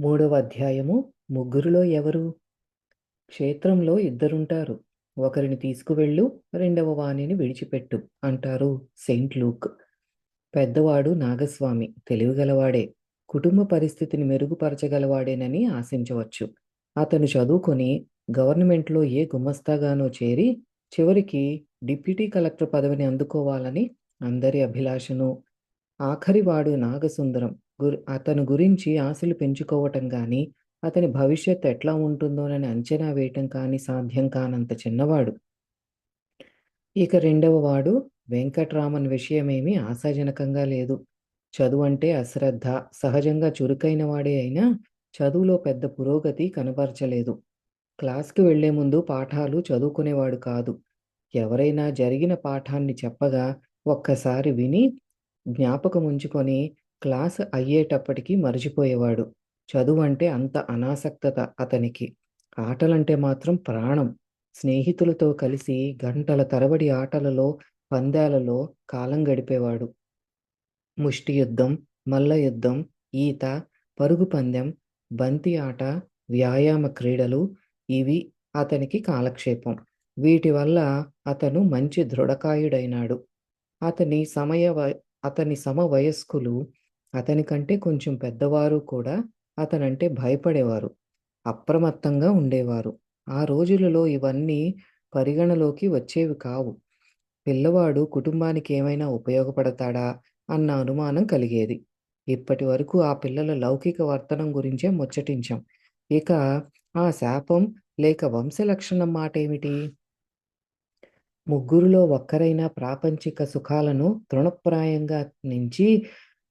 మూడవ అధ్యాయము. ముగ్గురిలో ఎవరు? క్షేత్రంలో ఇద్దరుంటారు. ఒకరిని తీసుకువెళ్ళు రెండవ వాణిని విడిచిపెట్టు అంటారు సెయింట్ లూక్. పెద్దవాడు నాగస్వామి తెలివిగలవాడే. కుటుంబ పరిస్థితిని మెరుగుపరచగలవాడేనని ఆశించవచ్చు. అతను చదువుకొని గవర్నమెంట్లో ఏ గుమస్తాగానో చేరి చివరికి డిప్యూటీ కలెక్టర్ పదవిని అందుకోవాలని అందరి అభిలాషను. ఆఖరివాడు నాగసుందరం. గురి అతను గురించి ఆశలు పెంచుకోవటం కానీ అతని భవిష్యత్ ఎట్లా ఉంటుందోనని అంచనా వేయటం కానీ సాధ్యం కానంత చిన్నవాడు. ఇక రెండవ వాడు వెంకట్రామన్ విషయమేమీ ఆశాజనకంగా లేదు. చదువు అంటే అశ్రద్ధ. సహజంగా చురుకైన వాడే అయినా చదువులో పెద్ద పురోగతి కనబరచలేదు. క్లాస్కి వెళ్ళే ముందు పాఠాలు చదువుకునేవాడు కాదు. ఎవరైనా జరిగిన పాఠాన్ని చెప్పగా ఒక్కసారి విని జ్ఞాపకం ఉంచుకొని క్లాస్ అయ్యేటప్పటికి మర్చిపోయేవాడు. చదువు అంటే అంత అనాసక్తత అతనికి. ఆటలంటే మాత్రం ప్రాణం. స్నేహితులతో కలిసి గంటల తరబడి ఆటలలో పందాలలో కాలం గడిపేవాడు. ముష్టి యుద్ధం మల్ల యుద్ధం ఈత పరుగు పందెం బంతి ఆట వ్యాయామ క్రీడలు ఇవి అతనికి కాలక్షేపం. వీటి వల్ల అతను మంచి దృఢకాయుడైనాడు. అతని సమయ అతని సమవయస్కులు అతని కంటే కొంచెం పెద్దవారు కూడా అతనంటే భయపడేవారు. అప్రమత్తంగా ఉండేవారు. ఆ రోజులలో ఇవన్నీ పరిగణలోకి వచ్చేవి కావు. పిల్లవాడు కుటుంబానికి ఏమైనా ఉపయోగపడతాడా అన్న అనుమానం కలిగేది. ఇప్పటి వరకు ఆ పిల్లల లౌకిక వర్తనం గురించే ముచ్చటించాం. ఇక ఆ శాపం లేక వంశలక్షణం మాట ఏమిటి ముగ్గురులో ఒక్కరైనా ప్రాపంచిక సుఖాలను తృణప్రాయంగా నుంచి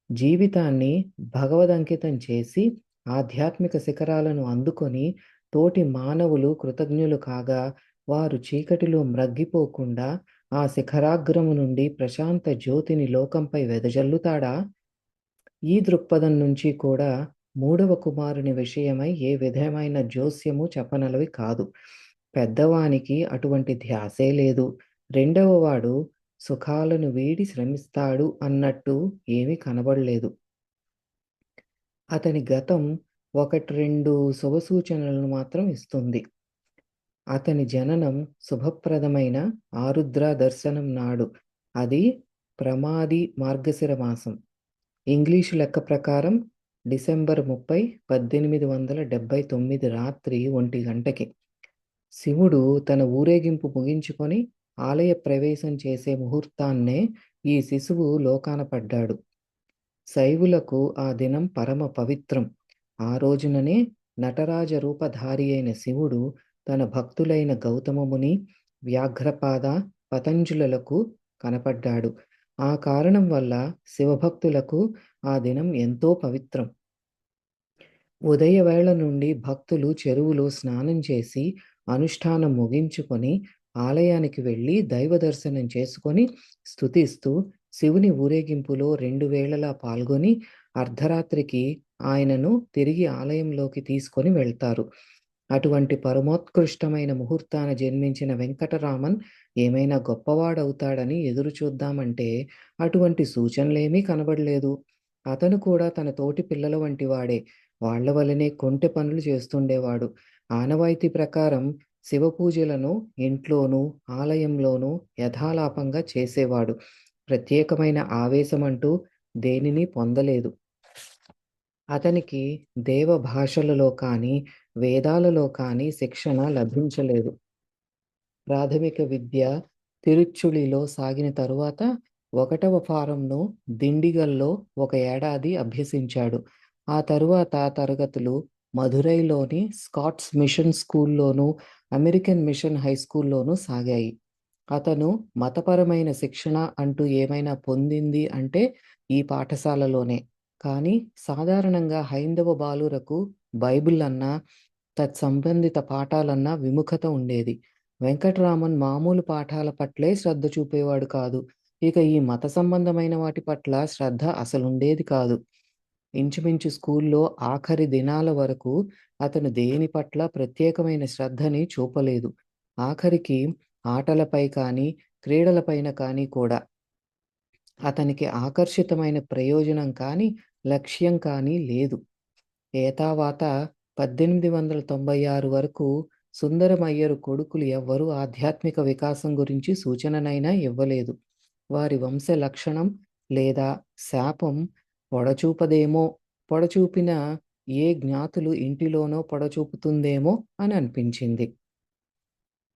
జీవితాన్ని భగవదంకితం చేసి ఆధ్యాత్మిక శిఖరాలను అందుకొని తోటి మానవులు కృతజ్ఞులు కాగా వారు చీకటిలో మ్రగ్గిపోకుండా ఆ శిఖరాగ్రము నుండి ప్రశాంత జ్యోతిని లోకంపై వెదజల్లుతాడా? ఈ దృక్పథం నుంచి కూడా మూడవ కుమారుని విషయమై ఏ విధమైన జోస్యము చెప్పనలవి కాదు. పెద్దవానికి అటువంటి ధ్యాసే లేదు. రెండవ వాడు సుఖాలను వీడి శ్రమిస్తాడు అన్నట్టు ఏమీ కనబడలేదు. అతని గతం ఒకటి రెండు శుభసూచనలను మాత్రం ఇస్తుంది. అతని జననం శుభప్రదమైన ఆరుద్ర దర్శనం నాడు. అది ప్రమాది మార్గశిర మాసం. ఇంగ్లీషు లెక్క ప్రకారం డిసెంబర్ ముప్పై పద్దెనిమిది వందల డెబ్బై తొమ్మిది రాత్రి ఒంటి గంటకి. శివుడు తన ఊరేగింపు ముగించుకొని ఆలయ ప్రవేశం చేసే ముహూర్తాన్నే ఈ శిశువు లోకాన పడ్డాడు. శైవులకు ఆ దినం పరమ పవిత్రం. ఆ రోజుననే నటరాజ రూపధారి అయిన శివుడు తన భక్తులైన గౌతమముని వ్యాఘ్రపాద పతంజులకు కనపడ్డాడు. ఆ కారణం వల్ల శివభక్తులకు ఆ దినం ఎంతో పవిత్రం. ఉదయవేళ నుండి భక్తులు చెరువులో స్నానం చేసి అనుష్ఠానం ముగించుకొని ఆలయానికి వెళ్ళి దైవ దర్శనం చేసుకొని స్థుతిస్తూ శివుని ఊరేగింపులో రెండు వేళలా పాల్గొని అర్ధరాత్రికి ఆయనను తిరిగి ఆలయంలోకి తీసుకొని వెళ్తారు. అటువంటి పరమోత్కృష్టమైన ముహూర్తాన జన్మించిన వెంకటరామన్ ఏమైనా గొప్పవాడవుతాడని ఎదురు చూద్దామంటే అటువంటి సూచనలేమీ కనబడలేదు. అతను కూడా తన తోటి పిల్లల వంటి వాడే. వాళ్ళ వలనే కొంటె పనులు చేస్తుండేవాడు. ఆనవాయితీ ప్రకారం శివ పూజలను ఇంట్లోనూ ఆలయంలోనూ యథాలాపంగా చేసేవాడు. ప్రత్యేకమైన ఆవేశం అంటూ దేనిని పొందలేదు. అతనికి దేవ భాషలలో కానీ వేదాలలో కానీ శిక్షణ లభించలేదు. ప్రాథమిక విద్య తిరుచుళిలో సాగిన తరువాత ఒకటవ ఫారంను దిండిగల్లో ఒక ఏడాది అభ్యసించాడు. ఆ తరువాత తరగతులు మధురైలోని స్కాట్స్ మిషన్ స్కూల్లోనూ అమెరికన్ మిషన్ హై స్కూల్లోనూ సాగాయి. అతను మతపరమైన శిక్షణ అంటూ ఏమైనా పొందింది అంటే ఈ పాఠశాలలోనే. కానీ సాధారణంగా హైందవ బాలురకు బైబిల్ అన్నా తత్సంబంధిత పాఠాలన్నా విముఖత ఉండేది. వెంకటరామన్ మామూలు పాఠాల పట్లే శ్రద్ధ చూపేవాడు కాదు. ఇక ఈ మత సంబంధమైన వాటి పట్ల శ్రద్ధ అసలుండేది కాదు. ఇంచుమించు స్కూల్లో ఆఖరి దినాల వరకు అతను దేని పట్ల ప్రత్యేకమైన శ్రద్ధని చూపలేదు. ఆఖరికి ఆటలపై కానీ క్రీడలపైన కానీ కూడా. అతనికి ఆకర్షితమైన ప్రయోజనం కానీ లక్ష్యం కానీ లేదు. ఏతావాత 1896 వరకు సుందరమయ్యరు కొడుకులు ఎవ్వరూ ఆధ్యాత్మిక వికాసం గురించి సూచననైనా ఇవ్వలేదు. వారి వంశ లక్షణం లేదా శాపం పొడచూపదేమో, పొడచూపిన ఏ జ్ఞాతులు ఇంటిలోనో పొడచూపుతుందేమో అనిపించింది.